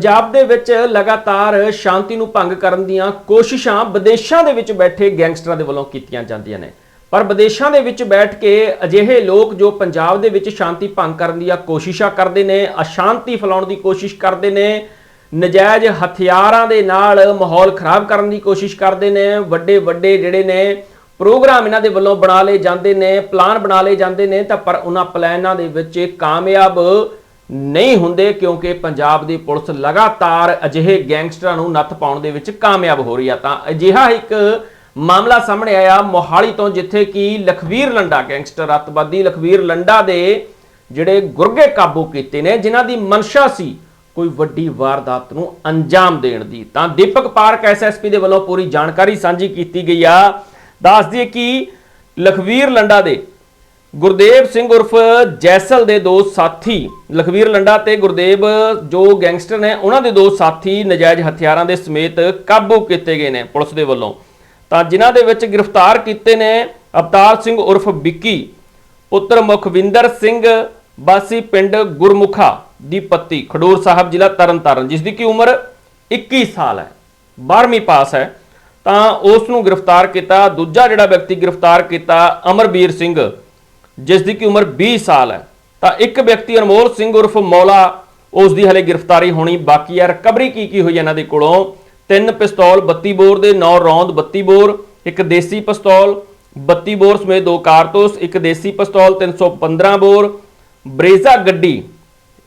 ਪੰਜਾਬ ਦੇ ਵਿੱਚ ਲਗਾਤਾਰ ਸ਼ਾਂਤੀ ਨੂੰ ਭੰਗ ਕਰਨ ਦੀਆਂ ਕੋਸ਼ਿਸ਼ਾਂ ਵਿਦੇਸ਼ਾਂ ਦੇ ਵਿੱਚ ਬੈਠੇ ਗੈਂਗਸਟਰਾਂ ਦੇ ਵੱਲੋਂ ਕੀਤੀਆਂ ਜਾਂਦੀਆਂ ਨੇ। ਪਰ ਵਿਦੇਸ਼ਾਂ ਦੇ ਵਿੱਚ ਬੈਠ ਕੇ ਅਜਿਹੇ ਲੋਕ ਜੋ ਪੰਜਾਬ ਦੇ ਵਿੱਚ ਸ਼ਾਂਤੀ ਭੰਗ ਕਰਨ ਦੀਆਂ ਕੋਸ਼ਿਸ਼ਾਂ ਕਰਦੇ ਨੇ, ਅਸ਼ਾਂਤੀ ਫੈਲਾਉਣ ਦੀ ਕੋਸ਼ਿਸ਼ ਕਰਦੇ ਨੇ, ਨਜਾਇਜ਼ ਹਥਿਆਰਾਂ ਦੇ ਨਾਲ ਮਾਹੌਲ ਖਰਾਬ ਕਰਨ ਦੀ ਕੋਸ਼ਿਸ਼ ਕਰਦੇ ਨੇ ਵੱਡੇ ਵੱਡੇ ਜਿਹੜੇ ਨੇ ਪ੍ਰੋਗਰਾਮ ਇਹਨਾਂ ਦੇ ਵੱਲੋਂ ਬਣਾ ਲਏ ਜਾਂਦੇ ਨੇ, ਪਲਾਨ ਬਣਾ ਲਏ ਜਾਂਦੇ ਨੇ, ਤਾਂ ਪਰ ਉਹਨਾਂ ਪਲਾਨਾਂ ਦੇ ਵਿੱਚ ਕਾਮਯਾਬ ਨਹੀਂ ਹੁੰਦੇ ਕਿਉਂਕਿ ਪੰਜਾਬ ਦੀ ਪੁਲਿਸ ਲਗਾਤਾਰ ਅਜਿਹੇ ਗੈਂਗਸਟਰਾਂ ਨੂੰ ਨੱਥ ਪਾਉਣ ਦੇ ਵਿੱਚ ਕਾਮਯਾਬ ਹੋ ਰਹੀ ਆ। ਤਾਂ ਅਜਿਹਾ ਇੱਕ ਮਾਮਲਾ ਸਾਹਮਣੇ ਆਇਆ ਮੋਹਾਲੀ ਤੋਂ, ਜਿੱਥੇ ਕਿ ਲਖਵੀਰ ਲੰਡਾ ਗੈਂਗਸਟਰ ਅੱਤਵਾਦੀ ਲਖਵੀਰ ਲੰਡਾ ਦੇ ਜਿਹੜੇ ਗੁਰਗੇ ਕਾਬੂ ਕੀਤੇ ਨੇ, ਜਿਨ੍ਹਾਂ ਦੀ ਮਨਸ਼ਾ ਸੀ ਕੋਈ ਵੱਡੀ ਵਾਰਦਾਤ ਨੂੰ ਅੰਜਾਮ ਦੇਣ ਦੀ। ਤਾਂ ਦੀਪਕ ਪਾਰਕ ਐਸਐਸਪੀ ਦੇ ਵੱਲੋਂ ਪੂਰੀ ਜਾਣਕਾਰੀ ਸਾਂਝੀ ਕੀਤੀ ਗਈ ਆ। ਦੱਸ ਦਈਏ ਕਿ ਲਖਵੀਰ ਲੰਡਾ ਦੇ ਗੁਰਦੇਵ ਸਿੰਘ ਉਰਫ ਜੈਸਲ ਦੇ ਦੋ ਸਾਥੀ, ਲਖਵੀਰ ਲੰਡਾ ਤੇ ਗੁਰਦੇਵ, ਜੋ ਗੈਂਗਸਟਰ ਨੇ, ਉਹਨਾਂ ਦੇ ਦੋ ਸਾਥੀ ਨਜਾਇਜ਼ ਹਥਿਆਰਾਂ ਦੇ ਸਮੇਤ ਕਾਬੂ ਕੀਤੇ ਗਏ ਨੇ ਪੁਲਿਸ ਦੇ ਵੱਲੋਂ। ਤਾਂ ਜਿਨ੍ਹਾਂ ਦੇ ਵਿੱਚ ਗ੍ਰਿਫਤਾਰ ਕੀਤੇ ਨੇ ਅਵਤਾਰ ਸਿੰਘ ਉਰਫ ਵਿੱਕੀ, ਪੁੱਤਰ ਮੁਖਵਿੰਦਰ ਸਿੰਘ ਬਾਸੀ ਪਿੰਡ ਗੁਰਮੁਖਾ ਦੀ ਪੱਤੀ, ਖਡੂਰ ਸਾਹਿਬ ਜ਼ਿਲ੍ਹਾ ਤਰਨਤਾਰਨ, ਜਿਸ ਦੀ ਕੀ ਉਮਰ 21 ਸਾਲ ਹੈ 12ਵੀਂ ਪਾਸ ਹੈ। ਤਾਂ ਉਸ ਨੂੰ ਗ੍ਰਿਫਤਾਰ ਕੀਤਾ, ਦੂਜਾ ਜਿਹੜਾ ਵਿਅਕਤੀ ਗ੍ਰਿਫਤਾਰ ਕੀਤਾ, ਅਮਰਬੀਰ ਸਿੰਘ। ਜਿਸ ਦੀ ਕਿ ਉਮਰ 20 ਸਾਲ ਹੈ, ਤਾਂ ਇੱਕ ਵਿਅਕਤੀ ਅਨਮੋਲ ਸਿੰਘ ਉਰਫ ਮੌਲਾ, ਉਸ ਦੀ ਹਲੇ ਗ੍ਰਿਫਤਾਰੀ ਹੋਣੀ ਬਾਕੀ ਹੈ। ਰਿਕਵਰੀ ਕੀ ਕੀ ਹੋਈ ਇਹਨਾਂ ਦੇ ਕੋਲੋਂ? ਤਿੰਨ ਪਿਸਤੌਲ 32 ਬੋਰ ਦੇ 9 ਰੌਂਦ 32 ਬੋਰ, ਇੱਕ ਦੇਸੀ ਪਿਸਤੌਲ 32 ਬੋਰ ਸਮੇਤ ਦੋ ਕਾਰਤੂਸ, ਇੱਕ ਦੇਸੀ ਪਿਸਤੌਲ 315 ਬੋਰ। ਬਰੇਜ਼ਾ ਗੱਡੀ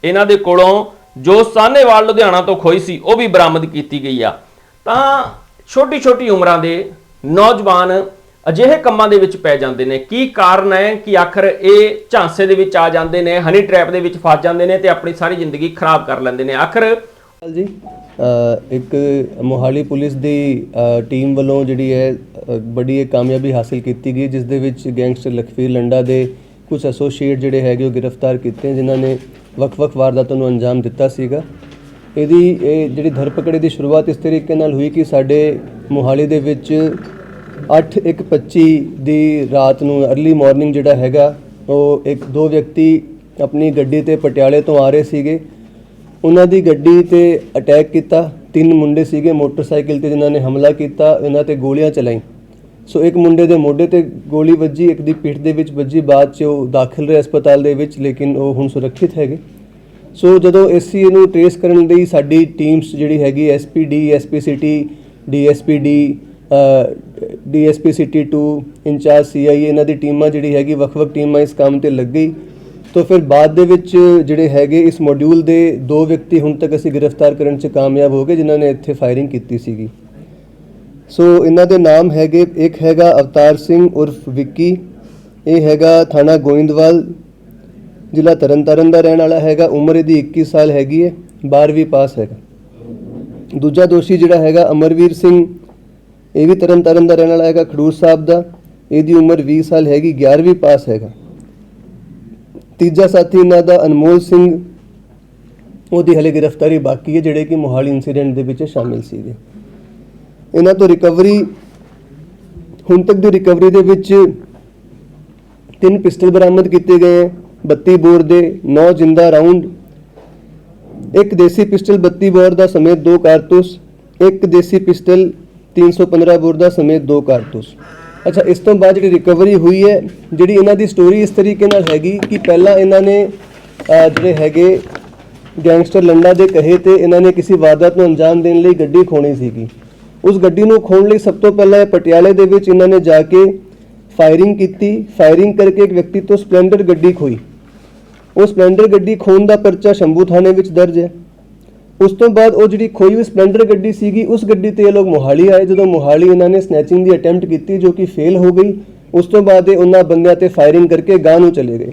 ਇਹਨਾਂ ਦੇ ਕੋਲੋਂ, ਜੋ ਸਾਹਨੇਵਾਲ, ਲੁਧਿਆਣਾ ਤੋਂ ਖੋਈ ਸੀ, ਉਹ ਵੀ ਬਰਾਮਦ ਕੀਤੀ ਗਈ ਆ। ਤਾਂ ਛੋਟੀ ਛੋਟੀ ਉਮਰਾਂ ਦੇ ਨੌਜਵਾਨ ਅਜਿਹੇ ਕੰਮਾਂ ਦੇ ਵਿੱਚ ਪੈ ਜਾਂਦੇ ਨੇ। ਕੀ ਕਾਰਨ ਹੈ ਕਿ ਆਖਰ ਇਹ ਝਾਂਸੇ ਦੇ ਵਿੱਚ ਆ ਜਾਂਦੇ ਨੇ ਹਨੀ ਟ੍ਰੈਪ ਦੇ ਵਿੱਚ ਫਸ ਜਾਂਦੇ ਨੇ ਤੇ ਆਪਣੀ ਸਾਰੀ ਜ਼ਿੰਦਗੀ ਖਰਾਬ ਕਰ ਲੈਂਦੇ ਨੇ? ਆਖਰ ਹਾਲ ਜੀ ਅ, ਇੱਕ ਮੋਹਾਲੀ ਪੁਲਿਸ ਦੀ ਅ, ਟੀਮ ਵੱਲੋਂ ਜਿਹੜੀ ਹੈ ਅ, ਬੜੀ ਇੱਕ ਕਾਮਯਾਬੀ ਹਾਸਲ ਕੀਤੀ ਗਈ ਜਿਸ ਦੇ ਵਿੱਚ ਗੈਂਗਸਟਰ ਲਖਵੀਰ ਲੰਡਾ ਦੇ ਕੁਝ ਐਸੋਸੀਏਟ ਜਿਹੜੇ ਹੈਗੇ ਉਹ ਗ੍ਰਿਫਤਾਰ ਕੀਤੇ ਜਿਨ੍ਹਾਂ ਨੇ ਵੱਖ-ਵੱਖ ਵਾਰਦਾਤਾਂ ਨੂੰ ਅੰਜਾਮ ਦਿੱਤਾ ਸੀਗਾ। ਇਹਦੀ ਇਹ ਜਿਹੜੀ ਧਰਪਕੜ ਦੀ ਸ਼ੁਰੂਆਤ ਇਸ ਤਰੀਕੇ ਨਾਲ ਹੋਈ ਕਿ ਸਾਡੇ ਮੋਹਾਲੀ ਦੇ ਵਿੱਚ 8:25 ਦੀ ਰਾਤ ਨੂੰ अर्ਲੀ ਮਾਰਨਿੰਗ ਜਿਹੜਾ ਹੈਗਾ, ਉਹ ਇੱਕ ਦੋ ਵਿਅਕਤੀ ਆਪਣੀ ਗੱਡੀ ਤੇ ਪਟਿਆਲੇ ਤੋਂ ਆ ਰਹੇ ਸੀਗੇ। ਉਹਨਾਂ ਦੀ ਗੱਡੀ ਤੇ ਅਟੈਕ ਕੀਤਾ। ਤਿੰਨ ਮੁੰਡੇ ਸੀਗੇ ਮੋਟਰਸਾਈਕਲ ਤੇ ਜਿਨ੍ਹਾਂ ਨੇ ਹਮਲਾ ਕੀਤਾ, ਇਹਨਾਂ ਤੇ ਗੋਲੀਆਂ ਚਲਾਈ ਸੋ ਇੱਕ ਮੁੰਡੇ ਦੇ ਮੋਢੇ ਤੇ ਗੋਲੀ ਵੱਜੀ, ਇੱਕ ਦੀ ਪਿੱਠ ਦੇ ਵਿੱਚ ਵੱਜੀ, ਬਾਅਦ ਚ ਉਹ ਦਾਖਲ ਰਹੇ ਹਸਪਤਾਲ ਦੇ ਵਿੱਚ, ਲੇਕਿਨ ਉਹ ਹੁਣ ਸੁਰੱਖਿਅਤ ਹੈਗੇ। ਸੋ ਜਦੋਂ ਅਸੀਂ ਇਹਨੂੰ ਟ੍ਰੇਸ ਕਰਨ ਲਈ ਸਾਡੀ ਟੀਮਸ ਜਿਹੜੀ ਹੈਗੀ SPD SPCT DSPD DSP city 2 incharge CI ਇਹਨਾਂ ਦੀ ਟੀਮਾਂ ਜਿਹੜੀ ਹੈਗੀ, ਵੱਖ-ਵੱਖ ਟੀਮਾਂ ਇਸ ਕੰਮ ਤੇ ਲੱਗ ਗਈ। ਤੋਂ ਫਿਰ ਬਾਅਦ ਦੇ ਵਿੱਚ ਜਿਹੜੇ ਹੈਗੇ, ਇਸ ਮੋਡਿਊਲ ਦੇ ਦੋ ਵਿਅਕਤੀ ਹੁਣ ਤੱਕ ਅਸੀਂ ਗ੍ਰਿਫਤਾਰ ਕਰਨ 'ਚ ਕਾਮਯਾਬ ਹੋ ਗਏ, ਜਿਨ੍ਹਾਂ ਨੇ ਇੱਥੇ ਫਾਇਰਿੰਗ ਕੀਤੀ ਸੀਗੀ। ਸੋ ਇਹਨਾਂ ਦੇ ਨਾਮ ਹੈਗੇ, ਇੱਕ ਹੈਗਾ ਅਵਤਾਰ ਸਿੰਘ ਉਰਫ ਵਿੱਕੀ, ਇਹ ਹੈਗਾ ਥਾਣਾ ਗੋਇੰਦਵਾਲ, ਜ਼ਿਲ੍ਹਾ ਤਰਨਤਾਰਨ ਦਾ ਰਹਿਣ ਵਾਲਾ ਹੈਗਾ, ਉਮਰ ਇਹਦੀ 21 ਸਾਲ ਹੈਗੀ ਹੈ 12ਵੀਂ ਪਾਸ ਹੈਗਾ। ਦੂਜਾ ਦੋਸ਼ੀ ਜਿਹੜਾ ਹੈਗਾ ਅਮਰਵੀਰ ਸਿੰਘ ਇਹ ਵੀ ਤਰਨਤਾਰਨ ਦਾ ਰਹਿਣ ਵਾਲਾ ਹੈਗਾ, ਖਡੂਰ ਸਾਹਿਬ ਦਾ। ਇਹਦੀ ਉਮਰ 20 ਸਾਲ ਹੈਗੀ 11ਵੀਂ ਪਾਸ ਹੈਗਾ। ਤੀਜਾ ਸਾਥੀ ਇਹਨਾਂ ਦਾ ਅਨਮੋਲ ਸਿੰਘ। ਉਹਦੀ ਹਲੇ ਗ੍ਰਿਫਤਾਰੀ ਬਾਕੀ ਹੈ, ਜਿਹੜੇ ਕਿ ਮੋਹਾਲੀ ਇਨਸੀਡੈਂਟ ਦੇ ਵਿੱਚ ਸ਼ਾਮਿਲ ਸੀਗੇ। ਇਹਨਾਂ ਤੋਂ ਰਿਕਵਰੀ ਹੁਣ ਤੱਕ ਦੀ ਰਿਕਵਰੀ ਦੇ ਵਿੱਚ ਤਿੰਨ ਪਿਸਟਲ ਬਰਾਮਦ ਕੀਤੇ ਗਏ ਹੈ 32 ਬੋਰ ਦੇ 9 ਜਿੰਦਾ ਰਾਉਂਡ। ਇੱਕ ਦੇਸੀ ਪਿਸਟਲ 32 ਬੋਰ ਦਾ ਸਮੇਤ ਦੋ ਕਾਰਤੂਸ, ਇੱਕ ਦੇਸੀ ਪਿਸਟਲ 315 ਬੋਰ ਦਾ ਸਮੇਤ ਦੋ ਕਾਰਤੂਸ। ਅੱਛਾ, ਇਸ ਤੋਂ ਬਾਅਦ ਜਿਹੜੀ ਰਿਕਵਰੀ ਹੋਈ ਹੈ, ਜਿਹੜੀ ਇਹਨਾਂ ਦੀ ਸਟੋਰੀ ਇਸ ਤਰੀਕੇ ਨਾਲ ਹੈਗੀ ਕਿ ਪਹਿਲਾਂ ਇਹਨਾਂ ਨੇ ਜਿਹੜੇ ਹੈਗੇ ਗੈਂਗਸਟਰ ਲੰਡਾ ਦੇ ਕਹੇ ਤੇ ਇਹਨਾਂ ਨੇ ਕਿਸੇ ਵਾਰਦਾਤ ਨੂੰ ਅੰਜਾਮ ਦੇਣ ਲਈ ਗੱਡੀ ਖੋਣੀ ਸੀਗੀ। ਉਸ ਗੱਡੀ ਨੂੰ ਖੋਣ ਲਈ ਸਭ ਤੋਂ ਪਹਿਲਾਂ ਪਟਿਆਲੇ ਦੇ ਵਿੱਚ ਇਹਨਾਂ ਨੇ ਜਾ ਕੇ ਫਾਇਰਿੰਗ ਕੀਤੀ। ਫਾਇਰਿੰਗ ਕਰਕੇ ਇੱਕ ਵਿਅਕਤੀ ਤੋਂ ਸਪਲੈਂਡਰ ਗੱਡੀ ਖੋਈ। ਉਹ ਸਪਲੈਂਡਰ ਗੱਡੀ ਖੋਣ ਦਾ ਪਰਚਾ ਸ਼ੰਭੂ ਥਾਣੇ ਵਿੱਚ ਦਰਜ ਹੈ। ਉਸ ਤੋਂ ਬਾਅਦ ਉਹ ਜਿਹੜੀ ਖੋਈ ਹੋਈ ਸਪਲੈਂਡਰ ਗੱਡੀ ਸੀਗੀ, ਉਸ ਗੱਡੀ ਤੇ ਇਹ ਲੋਕ ਮੋਹਾਲੀ ਆਏ। ਜਦੋਂ ਮੋਹਾਲੀ ਇਹਨਾਂ ਨੇ ਸਨੈਚਿੰਗ ਦੀ ਅਟੈਂਪਟ ਕੀਤੀ ਜੋ ਕਿ ਫੇਲ ਹੋ ਗਈ, ਉਸ ਤੋਂ ਬਾਅਦ ਇਹ ਉਹਨਾਂ ਬੰਦਿਆਂ ਤੇ ਫਾਇਰਿੰਗ ਕਰਕੇ ਗਾਂ ਨੂੰ ਚਲੇ ਗਏ।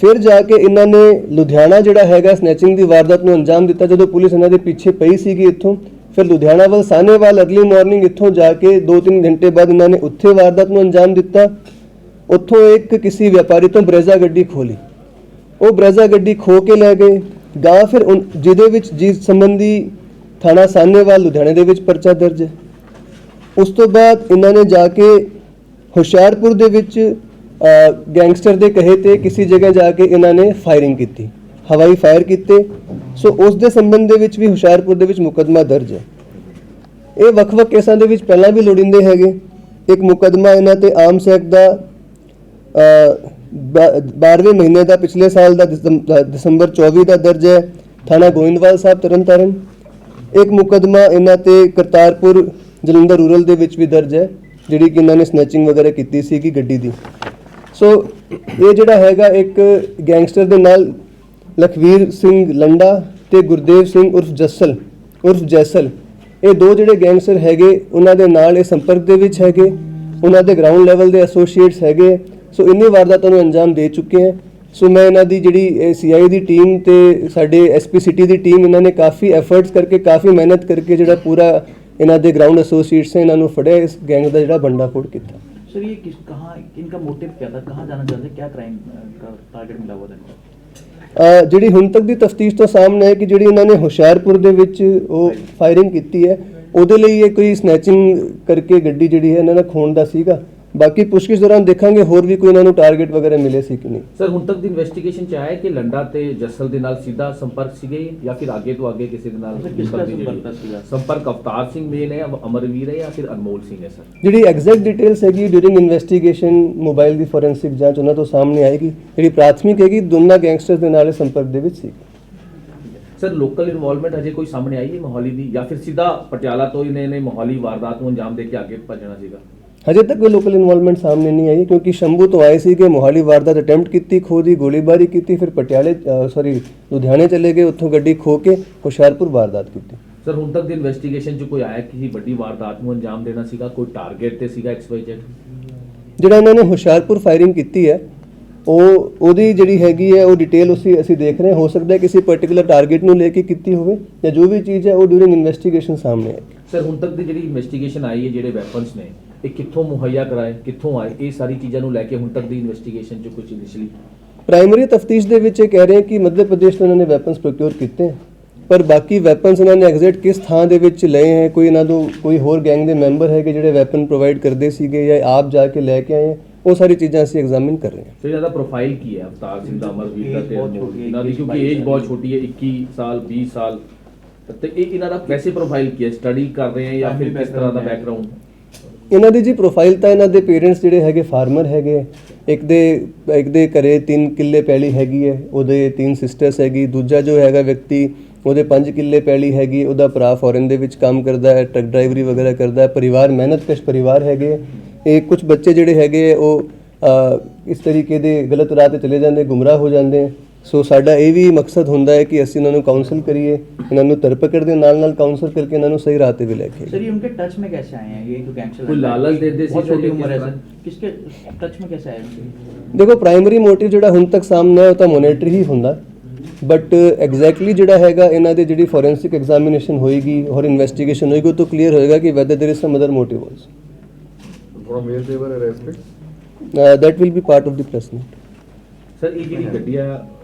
ਫਿਰ ਜਾ ਕੇ ਇਹਨਾਂ ਨੇ ਲੁਧਿਆਣਾ ਜਿਹੜਾ ਹੈਗਾ ਸਨੈਚਿੰਗ ਦੀ ਵਾਰਦਾਤ ਨੂੰ ਅੰਜਾਮ ਦਿੱਤਾ। ਜਦੋਂ ਪੁਲਿਸ ਇਹਨਾਂ ਦੇ ਪਿੱਛੇ ਪਈ ਸੀਗੀ ਇੱਥੋਂ, ਫਿਰ ਲੁਧਿਆਣਾ ਵੱਲ ਸਾਨੇਵਾਲ ਅਰਲੀ ਮਾਰਨਿੰਗ ਇੱਥੋਂ ਜਾ ਕੇ 2-3 ਘੰਟੇ ਬਾਅਦ ਇਹਨਾਂ ਨੇ ਉੱਥੇ ਵਾਰਦਾਤ ਨੂੰ ਅੰਜਾਮ ਦਿੱਤਾ। ਉੱਥੋਂ ਇੱਕ ਕਿਸੇ ਵਪਾਰੀ ਤੋਂ ਬਰੇਜ਼ਾ ਗੱਡੀ ਖੋਲੀ ਉਹ ਬਰੇਜ਼ਾ ਗੱਡੀ ਖੋ ਕੇ ਲੈ ਗਏ। ਗਾਂ ਫਿਰ ਉਨ- ਜਿਹਦੇ ਵਿੱਚ ਜਿਸ ਸੰਬੰਧੀ ਥਾਣਾ ਸਾਹਨੇਵਾਲ ਲੁਧਿਆਣੇ ਦੇ ਵਿੱਚ ਪਰਚਾ ਦਰਜ ਹੈ। ਉਸ ਤੋਂ ਬਾਅਦ ਇਹਨਾਂ ਨੇ ਜਾ ਕੇ ਹੁਸ਼ਿਆਰਪੁਰ ਦੇ ਵਿੱਚ ਗੈਂਗਸਟਰ ਦੇ ਕਹੇ ਤੇ ਕਿਸੇ ਜਗ੍ਹਾ ਜਾ ਕੇ ਇਹਨਾਂ ਨੇ ਫਾਇਰਿੰਗ ਕੀਤੀ, ਹਵਾਈ ਫਾਇਰ ਕੀਤੇ। ਸੋ ਉਸ ਦੇ ਸੰਬੰਧ ਦੇ ਵਿੱਚ ਵੀ ਹੁਸ਼ਿਆਰਪੁਰ ਦੇ ਵਿੱਚ ਮੁਕੱਦਮਾ ਦਰਜ ਹੈ। ਇਹ ਵੱਖ-ਵੱਖ ਕੇਸਾਂ ਦੇ ਵਿੱਚ ਪਹਿਲਾਂ ਵੀ ਲੋੜਿੰਦੇ ਹੈਗੇ। ਇੱਕ ਮੁਕੱਦਮਾ ਇਹਨਾਂ ਤੇ ਆਮ ਐਕਟ ਦਾ 12ਵੇਂ ਮਹੀਨੇ ਦਾ ਪਿਛਲੇ ਸਾਲ ਦਾ ਦਸੰਬ- ਦਸੰਬਰ 24 ਦਾ ਦਰਜ ਹੈ। ਥਾਣਾ ਗੋਇੰਦਵਾਲ ਸਾਹਿਬ ਤਰਨਤਾਰਨ। ਇੱਕ ਮੁਕੱਦਮਾ ਇਹਨਾਂ ਤੇ ਕਰਤਾਰਪੁਰ ਜਲੰਧਰ ਰੂਰਲ ਦੇ ਵਿੱਚ ਵੀ ਦਰਜ ਹੈ, ਜਿਹੜੀ ਕਿ ਇਹਨਾਂ ਨੇ ਸਨੈਚਿੰਗ ਵਗੈਰਾ ਕੀਤੀ ਸੀ ਕਿ ਗੱਡੀ ਦੀ। ਸੋ, ਇਹ ਜਿਹੜਾ ਹੈਗਾ ਇੱਕ ਗੈਂਗਸਟਰ ਦੇ ਨਾਲ ਲਖਵੀਰ ਸਿੰਘ ਲੰਡਾ ਤੇ ਗੁਰਦੇਵ ਸਿੰਘ ਉਰਫ ਜੱਸਲ, ਉਰਫ ਜੈਸਲ। ਇਹ ਦੋ ਜਿਹੜੇ ਗੈਂਗਸਟਰ ਹੈਗੇ, ਉਹਨਾਂ ਦੇ ਨਾਲ ਇਹ ਸੰਪਰਕ ਦੇ ਵਿੱਚ ਹੈਗੇ, ਉਹਨਾਂ ਦੇ ਗਰਾਊਂਡ ਲੈਵਲ ਦੇ ਐਸੋਸੀਏਟਸ ਹੈਗੇ ਸੋ ਇੰਨੀ ਵਾਰਦਾਤਾਂ ਨੂੰ ਅੰਜਾਮ ਦੇ ਚੁੱਕੇ ਹੈ ਸੋ ਮੈਂ ਇਹਨਾਂ ਦੀ ਜਿਹੜੀ ਸੀਆਈ ਦੀ ਟੀਮ ਤੇ ਸਾਡੇ ਐਸਪੀ ਸਿਟੀ ਦੀ ਟੀਮ ਇਹਨਾਂ ਨੇ ਕਾਫੀ ਐਫਰਟਸ ਕਰਕੇ ਕਾਫੀ ਮਿਹਨਤ ਕਰਕੇ ਜਿਹੜਾ ਪੂਰਾ ਇਹਨਾਂ ਦੇ ਗਰਾਊਂਡ ਐਸੋਸੀਏਟਸ ਹੈ ਇਹਨਾਂ ਨੂੰ ਫੜਿਆ ਇਸ ਗੈਂਗ ਦਾ ਜਿਹੜਾ ਬੰਡਾਫੋੜ ਕੀਤਾ सर ये किस कहाँ इनका मोटिव क्या था कहाँ जाना चाहते क्या क्राइम का टारगेट मिला हुआ था इनको ਅ, ਜਿਹੜੀ ਹੁਣ ਤੱਕ ਦੀ ਤਫਤੀਸ਼ ਤੋਂ ਸਾਹਮਣੇ ਹੈ ਕਿ ਜਿਹੜੀ ਇਹਨਾਂ ਨੇ ਹੁਸ਼ਿਆਰਪੁਰ ਦੇ ਵਿੱਚ ਉਹ ਫਾਇਰਿੰਗ ਕੀਤੀ ਹੈ ਉਹਦੇ ਲਈ ਇਹ ਕੋਈ ਸਨੈਚਿੰਗ ਕਰਕੇ ਗੱਡੀ ਜਿਹੜੀ ਹੈ ਇਹਨਾਂ ਦਾ ਖੋਣ ਦਾ ਸੀਗਾ ਬਾਕੀ ਪੁੱਛਗਿੱਛ ਦੌਰਾਨ ਦੇਖਾਂਗੇ ਹੋਰ ਵੀ ਕੋਈ ਇਹਨਾਂ ਨੂੰ ਟਾਰਗੇਟ ਵਗੈਰਾ ਮਿਲੇ ਸੀ ਕਿ ਨਹੀਂ। ਸਰ ਹੁਣ ਤੱਕ ਦੀ ਇਨਵੈਸਟੀਗੇਸ਼ਨ ਚ ਆਇਆ ਹੈ ਕਿ ਲੰਡਾ ਤੇ ਜੱਸਲ ਦੇ ਨਾਲ ਸਿੱਧਾ ਸੰਪਰਕ ਸੀਗੇ ਜਾਂ ਫਿਰ ਅੱਗੇ ਤੋਂ ਅੱਗੇ ਕਿਸੇ ਦੇ ਨਾਲ ਸਰ, ਕਿਸ ਤਰ੍ਹਾਂ ਦੀ ਜਿਹੜੀ- ਸੰਪਰਕ ਅਵਤਾਰ ਸਿੰਘ ਮੇਨ ਹੈ ਅਮਰਵੀਰ ਹੈ ਜਾਂ ਫਿਰ ਅਨਮੋਲ ਸਿੰਘ ਹੈ ਸਰ? ਜਿਹੜੀ ਐਗਜ਼ੈਕਟ ਡਿਟੇਲਸ ਹੈਗੀ ਡਿਊਰਿੰਗ ਇਨਵੈਸਟੀਗੇਸ਼ਨ ਮੋਬਾਈਲ ਦੀ ਫੋਰੈਂਸਿਕ ਜਾਂਚ ਉਹਨਾਂ ਤੋਂ ਸਾਹਮਣੇ ਆਏਗੀ। ਜਿਹੜੀ ਪ੍ਰਾਥਮਿਕ ਹੈਗੀ ਦੋਨਾਂ ਗੈਂਗਸਟਰਸ ਦੇ ਨਾਲ ਸੰਪਰਕ ਦੇ ਵਿੱਚ ਸੀ। ਸਰ ਲੋਕਲ ਇਨਵੋਲਵਮੈਂਟ ਅਜੇ ਕੋਈ ਸਾਹਮਣੇ ਆਈ ਹੈ ਮੋਹਾਲੀ ਦੀ ਜਾਂ ਫਿਰ ਸਿੱਧਾ ਪਟਿਆਲਾ ਤੋਂ ਇਹਨੇ ਨੇ ਮੋਹਾਲੀ ਵਾਰਦਾਤ ਨੂੰ ਅੰਜਾਮ ਦੇ ਕੇ ਅੱਗੇ ਭੱਜਣਾ ਸੀਗਾ? ਹਜੇ ਤੱਕ ਕੋਈ ਲੋਕਲ ਇਨਵੋਲਵਮੈਂਟ ਸਾਹਮਣੇ ਨਹੀਂ ਆਈ ਕਿਉਂਕਿ ਸ਼ੰਭੂ ਤੋਂ ਆਏ ਸੀ ਕਿ ਮੋਹਾਲੀ ਵਾਰਦਾਤ ਅਟੈਂਪਟ ਕੀਤੀ ਖੋਹ ਦੀ ਗੋਲੀਬਾਰੀ ਕੀਤੀ ਫਿਰ ਪਟਿਆਲੇ ਸੌਰੀ ਲੁਧਿਆਣੇ ਚਲੇ ਗਏ ਉੱਥੋਂ ਗੱਡੀ ਖੋ ਕੇ ਹੁਸ਼ਿਆਰਪੁਰ ਵਾਰਦਾਤ ਕੀਤੀ। ਸਰ ਹੁਣ ਤੱਕ ਦੀ ਇਨਵੈਸਟੀਗੇਸ਼ਨ ਚ ਕੋਈ ਆਇਆ ਕਿਸੇ ਵੱਡੀ ਵਾਰਦਾਤ ਨੂੰ ਅੰਜਾਮ ਦੇਣਾ ਸੀਗਾ ਕੋਈ ਟਾਰਗੇਟ ਤੇ ਸੀਗਾ ਐਕਸ ਵਾਈ ਜ਼ੈਡ ਜਿਹੜਾ ਇਹਨਾਂ ਨੇ ਹੁਸ਼ਿਆਰਪੁਰ ਫਾਇਰਿੰਗ ਕੀਤੀ ਹੈ ਉਹ ਉਹਦੀ ਜਿਹੜੀ ਹੈਗੀ ਹੈ ਉਹ ਡਿਟੇਲ ਉਸੇ ਅਸੀਂ ਦੇਖ ਰਹੇ ਹਾਂ। ਸਕਦਾ ਹੈ ਕਿਸੇ ਪਾਰਟਿਕੂਲਰ ਟਾਰਗੇਟ ਨੂੰ ਲੈ ਕੇ ਕੀਤੀ ਹੋਵੇ ਜਾਂ ਜੋ ਵੀ ਚੀਜ਼ ਹੈ ਉਹ ਡਿਊਰਿੰਗ ਇਨਵੈਸਟੀਗੇਸ਼ਨ ਸਾਹਮਣੇ ਆਏਗੀ ਸਰ ਹੁਣ ਤੱਕ ਦੀ ਜਿਹੜੀ ਇਨਵੈਸਟੀਗੇਸ਼ਨ ਆਈ ਹੈ ਜਿਹੜੇ ਵੈਪਨਸ ਨੇ ਇਹ ਕਿੱਥੋਂ ਮੁਹੱਈਆ ਕਰਾਏ ਕਿੱਥੋਂ ਆਏ? ਇਹ ਸਾਰੀ ਚੀਜ਼ਾਂ ਨੂੰ ਲੈ ਕੇ ਹੁਣ ਤੱਕ ਦੀ ਇਨਵੈਸਟੀਗੇਸ਼ਨ ਚ ਕੁਝ ਇਨੀਸ਼ੀਅਲੀ ਪ੍ਰਾਇਮਰੀ ਤਫਤੀਸ਼ ਦੇ ਵਿੱਚ ਇਹ ਕਹਿ ਰਹੇ ਕਿ ਮੱਧ ਪ੍ਰਦੇਸ਼ ਤੋਂ ਇਹਨਾਂ ਨੇ ਵੈਪਨਸ ਪ੍ਰੋਕਿਉਰ ਕੀਤੇ। ਪਰ ਬਾਕੀ ਵੈਪਨਸ ਇਹਨਾਂ ਨੇ ਐਗਜ਼ੈਕਟ ਕਿਸ ਥਾਂ ਦੇ ਵਿੱਚ ਲਏ ਹੈ? ਕੋਈ ਇਹਨਾਂ ਨੂੰ ਕੋਈ ਹੋਰ ਗੈਂਗ ਦੇ ਮੈਂਬਰ ਹੈਗੇ ਜਿਹੜੇ ਵੈਪਨ ਪ੍ਰੋਵਾਈਡ ਕਰਦੇ ਸੀਗੇ ਜਾਂ ਆਪ ਜਾ ਕੇ ਲੈ ਕੇ ਆਏ? ਉਹ ਸਾਰੀ ਚੀਜ਼ਾਂ ਅਸੀਂ ਐਗਜ਼ਾਮਿਨ ਕਰ ਰਹੇ ਹਾਂ। ਸੋ ਇਹਨਾਂ ਦਾ ਪ੍ਰੋਫਾਈਲ ਕੀ ਹੈ? ਅਵਤਾਰ ਸਿੰਘ ਦਾ ਅਮਰਵੀਰ ਦਾ ਤੇ ਇਹਨਾਂ ਦੀ 21 ਕਿਉਂਕਿ ਏਜ ਬਹੁਤ ਛੋਟੀ ਹੈ 21 ਸਾਲ 20 ਸਾਲ। ਤੇ ਇਹ ਇਹਨਾਂ ਦਾ ਵੈਸੇ ਪ੍ਰੋਫਾਈਲ ਕੀ ਹੈ? ਸਟੱਡੀ ਕਰ ਰਹੇ ਹੈ ਜਾਂ ਫਿਰ ਕਿਸ ਤਰ੍ਹਾਂ ਦਾ। ਬੈਕਗ੍ਰਾਉਂਡ ਇਹਨਾਂ ਦੀ ਜੀ ਪ੍ਰੋਫਾਈਲ ਤਾਂ ਇਹਨਾਂ ਦੇ ਪੇਰੈਂਟਸ ਜਿਹੜੇ ਹੈਗੇ ਫਾਰਮਰ ਹੈਗੇ ਇੱਕ ਦੇ ਇੱਕ ਦੇ ਘਰੇ 3 ਕਿੱਲੇ ਪੈਲੀ ਹੈਗੀ ਹੈ ਉਹਦੇ ਤਿੰਨ ਸਿਸਟਰਸ ਹੈਗੀ ਦੂਜਾ ਜੋ ਹੈਗਾ ਵਿਅਕਤੀ ਉਹਦੇ 5 ਕਿੱਲੇ ਪੈਲੀ ਹੈਗੀ ਉਹਦਾ ਭਰਾ ਫੋਰਨ ਦੇ ਵਿੱਚ ਕੰਮ ਕਰਦਾ ਹੈ ਟਰੱਕ ਡਰਾਈਵਰੀ ਵਗੈਰਾ ਕਰਦਾ ਹੈ ਪਰਿਵਾਰ ਮਿਹਨਤਕਸ਼ ਪਰਿਵਾਰ ਹੈਗੇ ਇਹ ਕੁਝ ਬੱਚੇ ਜਿਹੜੇ ਹੈਗੇ ਹੈ, ਉਹ ਇਸ ਤਰੀਕੇ ਦੇ ਗਲਤ ਰਾਹ ਤੇ ਚਲੇ ਜਾਂਦੇ ਗੁੰਮਰਾਹ ਹੋ ਜਾਂਦੇ ਸੋ ਸਾਡਾ ਇਹ ਵੀ ਮਕਸਦ ਹੁੰਦਾ ਹੈ ਕਿ ਅਸੀਂ ਇਹਨਾਂ ਨੂੰ ਕਾਉਂਸਲ ਕਰੀਏ ਇਹਨਾਂ ਨੂੰ ਧਰਪਕੜ ਦੇ ਨਾਲ ਨਾਲ ਕਾਉਂਸਲ ਕਰਕੇ ਇਹਨਾਂ ਨੂੰ ਸਹੀ ਰਾਹ ਤੇ ਵੀ ਲੈ ਕੇ ਆਈਏ। सर ये उनके टच में कैसे आए हैं ये जो गैंगस्टर कोई लड़का है, लालच दे दे बहुत सी छोटी सर, उम्र है किस सर किसके टच में कैसे आए उनके ਦੇਖੋ ਪ੍ਰਾਇਮਰੀ ਮੋਟਿਵ ਜਿਹੜਾ ਹੁਣ ਤੱਕ ਸਾਹਮਣੇ ਆਇਆ ਉਹ ਤਾਂ ਮੋਨਿਟਰੀ ਹੀ ਹੁੰਦਾ ਬਟ ਐਗਜ਼ੈਕਟਲੀ ਜਿਹੜਾ ਹੈਗਾ ਇਹਨਾਂ ਦੇ ਜਿਹੜੀ ਫੋਰੈਂਸਿਕ ਐਗਜ਼ਾਮੀਨੇਸ਼ਨ ਹੋਏਗੀ ਔਰ ਇਨਵੈਸਟੀਗੇਸ਼ਨ ਹੋਏਗੀ ਉਹ ਤੋਂ ਕਲੀਅਰ ਹੋਏਗਾ ਕਿ whether there is some other motive also From where they were arrested? uh, that will be part of the press note sir ਇਹ ਜਿਹੜੀ ਗੱਡੀਆਂ ਅਹ, ਅਹ,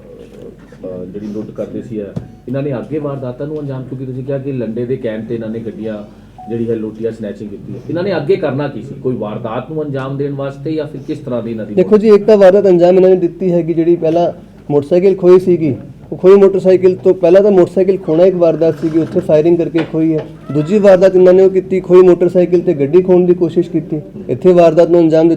ਜਿਹੜੀ ਲੁੱਟ ਕਰਦੇ ਸੀ ਇਹਨਾਂ ਨੇ ਅੱਗੇ ਵਾਰਦਾਤਾਂ ਨੂੰ ਅੰਜਾਮ ਕਿਉਂਕਿ ਤੁਸੀਂ ਕਿਹਾ ਕਿ ਲੰਡੇ ਦੇ ਕੈਂਪ ਤੇ ਇਹਨਾਂ ਨੇ ਗੱਡੀਆਂ ਜਿਹੜੀ ਹੈ ਲੁੱਟੀਆਂ ਸਨੈਚਿੰਗ ਕੀਤੀ ਹੈ। ਇਹਨਾਂ ਨੇ ਅੱਗੇ ਕਰਨਾ ਕੀ ਸੀ? ਕੋਈ ਵਾਰਦਾਤ ਨੂੰ ਅੰਜਾਮ ਦੇਣ ਵਾਸਤੇ ਜਾਂ ਫਿਰ ਕਿਸ ਤਰ੍ਹਾਂ ਦੀ ਇਹਨਾਂ ਦੀ ਦੇਖੋ ਜੀ, ਇੱਕ ਤਾਂ ਵਾਰਦਾਤ ਅੰਜਾਮ ਇਹਨਾਂ ਨੇ ਦਿੱਤੀ ਹੈਗੀ, ਜਿਹੜੀ ਪਹਿਲਾਂ ਮੋਟਰਸਾਈਕਲ ਖੋਈ ਸੀਗੀ। ਉਹ ਖੋਈ ਮੋਟਰਸਾਈਕਲ ਤੋਂ ਪਹਿਲਾਂ ਤਾਂ ਮੋਟਰਸਾਈਕਲ ਖੋਣਾ ਇੱਕ ਵਾਰਦਾਤ ਸੀਗੀ, ਉੱਥੇ ਫਾਇਰਿੰਗ ਕਰਕੇ ਖੋਈ ਹੈ। ਦੂਜੀ ਵਾਰਦਾਤ ਇਹਨਾਂ ਨੇ ਉਹ ਕੀਤੀ ਖੋਈ ਮੋਟਰਸਾਈਕਲ ਤੇ ਗੱਡੀ ਖੋਣ ਦੀ ਕੋਸ਼ਿਸ਼ ਕੀਤੀ। ਇੱਥੇ ਵਾਰਦਾਤ ਨੂੰ ਅੰਜਾਮ